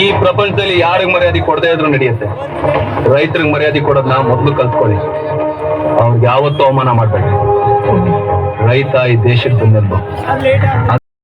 ಈ ಪ್ರಪಂಚದಲ್ಲಿ ಯಾರಿಗ್ ಮರ್ಯಾದೆ ಕೊಡದೆ ಇದ್ರು ನಡೆಯುತ್ತೆ. ರೈತರಿಗೆ ಮರ್ಯಾದೆ ಕೊಡೋದನ್ನ ಮೊದಲು ಕಲ್ತ್ಕೊಳ್ಳಿ. ಅವ್ರಿಗೆ ಯಾವತ್ತೂ ಅವಮಾನ ಮಾಡ್ಬೇಡಿ. ರೈತ ಈ ದೇಶಕ್ಕೆ ಬಂದದ್ದು